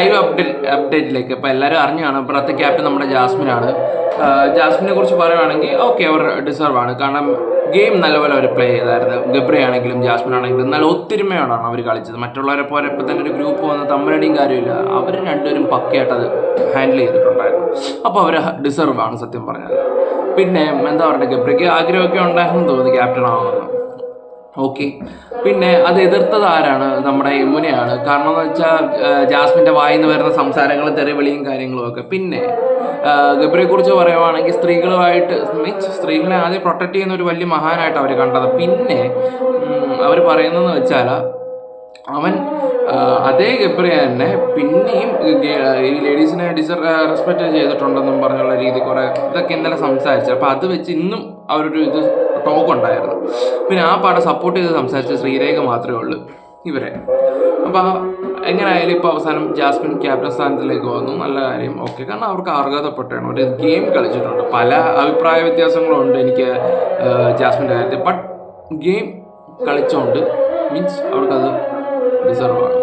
Live update അപ്ഡേറ്റിലേക്ക് ഇപ്പോൾ എല്ലാവരും അറിഞ്ഞാണ്. ഇപ്പോഴത്തെ ക്യാപ്റ്റൻ നമ്മുടെ ജാസ്മിൻ ആണ് ജാസ്മിനെ കുറിച്ച് പറയുവാണെങ്കിൽ ഓക്കെ അവർ ഡിസേർവ് ആണ്. കാരണം ഗെയിം നല്ലപോലെ അവർ പ്ലേ ചെയ്തായിരുന്നു. ഗബ്രി ആണെങ്കിലും ജാസ്മിൻ ആണെങ്കിലും നല്ല ഒത്തൊരുമയോടാണ് അവർ കളിച്ചത്. മറ്റുള്ളവരെ പോലെ ഇപ്പം തന്നെ ഒരു ഗ്രൂപ്പ് വന്ന് തമ്മിലടിയും കാര്യമില്ല. അവർ രണ്ടുപേരും പക്കയായിട്ട് അത് ഹാൻഡിൽ ചെയ്തിട്ടുണ്ടായിരുന്നു. അപ്പോൾ അവർ ഡിസേർവ് ആണ് സത്യം പറഞ്ഞാൽ പിന്നെ എന്താ പറയുക ഗബ്രിക്ക് ആഗ്രഹമൊക്കെ ഉണ്ടായിരുന്നു തോന്നുന്നു. ക്യാപ്റ്റൻ ആവണമെന്ന്. ഓക്കെ പിന്നെ അത് എതിർത്തത് ആരാണ്? നമ്മുടെ യമുനയാണ് കാരണം എന്ന് വെച്ചാൽ ജാസ്മിന്റെ വായിൽ നിന്ന് വരുന്ന സംസാരങ്ങളും തെറിവിളിയും കാര്യങ്ങളും ഒക്കെ. പിന്നെ ഗബ്രിയെ കുറിച്ച് പറയുവാണെങ്കിൽ സ്ത്രീകളുമായിട്ട് മീൻസ് സ്ത്രീകളെ ആദ്യം പ്രൊട്ടക്ട് ചെയ്യുന്ന ഒരു വലിയ മഹാനായിട്ട് അവർ കണ്ടത്. പിന്നെ അവർ പറയുന്നതെന്ന് വെച്ചാൽ അവൻ അതേ ഗബ്രി തന്നെ പിന്നെയും ഈ ലേഡീസിനെ ഡിസർ റെസ്പെക്ട് ചെയ്തിട്ടുണ്ടെന്നും പറഞ്ഞുള്ള രീതി കുറേ ഇതൊക്കെ ഇന്നലെ സംസാരിച്ചു. അപ്പോൾ അത് വെച്ച് ഇന്നും അവരൊരു ഇത് ടോക്ക് ഉണ്ടായിരുന്നു പിന്നെ ആ പാട്ട് സപ്പോർട്ട് ചെയ്ത് സംസാരിച്ച ശ്രീരേഖ മാത്രമേ ഉള്ളൂ ഇവരെ. അപ്പോൾ എങ്ങനെയായാലും ഇപ്പോൾ അവസാനം ജാസ്മിൻ ക്യാപ്റ്റൻ സ്ഥാനത്തിലേക്ക് വന്നു. നല്ല കാര്യം. ഓക്കെ. കാരണം അവർക്ക് അർഹതപ്പെട്ടാണ് ഒരു ഗെയിം കളിച്ചിട്ടുണ്ട്. പല അഭിപ്രായ വ്യത്യാസങ്ങളും ഉണ്ട് എനിക്ക് ജാസ്മിന്റെ കാര്യത്തിൽ. ബട്ട് ഗെയിം കളിച്ചോണ്ട് മീൻസ് അവർക്കത് ഡിസർവ് ആണ്.